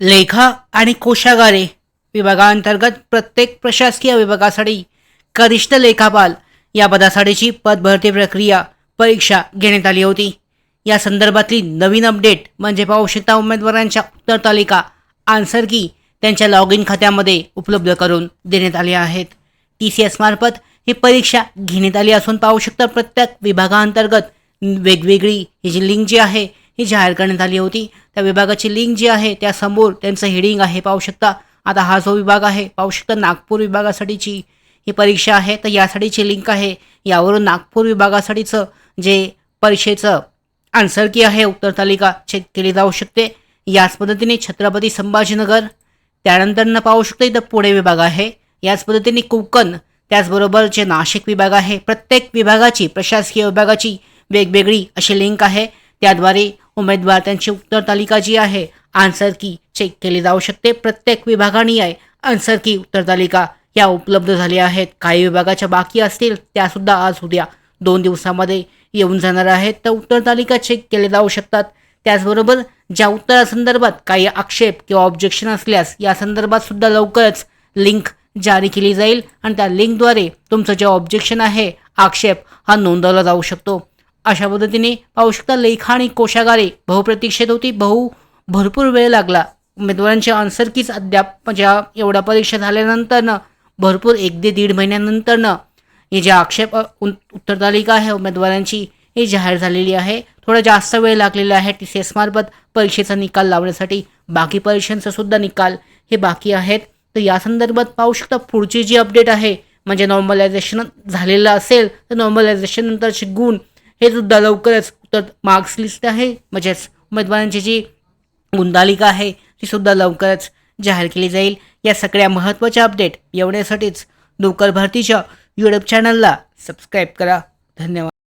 लेखा आणि कोशागारे विभागांतर्गत प्रत्येक प्रशासकीय विभागासाठी कनिष्ठ लेखापाल या पदासाठीची पदभरती प्रक्रिया परीक्षा घेण्यात आली होती. या संदर्भातली नवीन अपडेट म्हणजे पाहू शकता उमेदवारांच्या उत्तर तालिका आन्सर की त्यांच्या लॉग इन खात्यामध्ये उपलब्ध करून देण्यात आले आहेत. टी सी एसमार्फत ही परीक्षा घेण्यात आली असून पाहू शकता प्रत्येक विभागांतर्गत वेगवेगळी ही जी लिंक जी आहे ही जाहीर करण्यात आली होती. त्या विभागाची लिंक जी आहे त्यासमोर त्यांचं हेडिंग आहे पाहू शकता. आता हा जो विभाग आहे पाहू शकता नागपूर विभागासाठीची ही परीक्षा आहे. तर यासाठीची लिंक आहे. यावरून नागपूर विभागासाठीचं जे परीक्षेचं आन्सर की आहे उत्तर तालिका चेक केली जाऊ शकते. याच पद्धतीने छत्रपती संभाजीनगर त्यानंतर पाहू शकतो इथं पुणे विभाग आहे. याच पद्धतीने कोकण त्याचबरोबर जे नाशिक विभाग आहे प्रत्येक विभागाची प्रशासकीय विभागाची वेगवेगळी अशी लिंक आहे. त्याद्वारे उमेदवार त्यांची उत्तर तालिका जी आहे आन्सर की चेक केली जाऊ शकते. प्रत्येक विभागाने आहे आन्सर की उत्तर तालिका या उपलब्ध झाल्या आहेत. काही विभागाच्या बाकी असतील त्यासुद्धा आज उद्या दोन दिवसामध्ये येऊन जाणार आहेत. तर उत्तर तालिका चेक केले जाऊ शकतात. त्याचबरोबर ज्या उत्तरासंदर्भात काही आक्षेप किंवा ऑब्जेक्शन असल्यास या संदर्भात सुद्धा लवकरच लिंक जारी केली जाईल. आणि त्या लिंकद्वारे तुमचं जे ऑब्जेक्शन आहे आक्षेप हा नोंदवला जाऊ शकतो. अशा पद्धतीने पाहू शकता लेखा आणि कोशागारे बहुप्रतीक्षित होती बहु भरपूर वेळ लागला. उमेदवारांची आन्सर कीच अद्याप म्हणजे एवढ्या परीक्षा झाल्यानंतरनं भरपूर एक ते दीड महिन्यानंतरनं हे जे आक्षेप उत्तरतालिका आहे उमेदवारांची ही जाहीर झालेली आहे. थोडा जास्त वेळ लागलेला आहे. टी सी एसमार्फत परीक्षेचा निकाल लावण्यासाठी बाकी परीक्षांचा सुद्धा निकाल हे बाकी आहेत. तर या संदर्भात पाहू शकता पुढची जी अपडेट आहे म्हणजे नॉर्मलायझेशन झालेलं असेल तर नॉर्मलायझेशन नंतरचे गुण हे सुद्धा लवकरच तर मार्क्स लिस्ट आहे म्हणजेच उमेदवारांची जी गुंदालिका आहे ती सुद्धा लवकरच जाहीर केली जाईल. या सगळ्या महत्त्वाच्या अपडेट एवढ्यासाठीच नोकर भरतीच्या यूट्यूब चॅनलला सबस्क्राईब करा. धन्यवाद.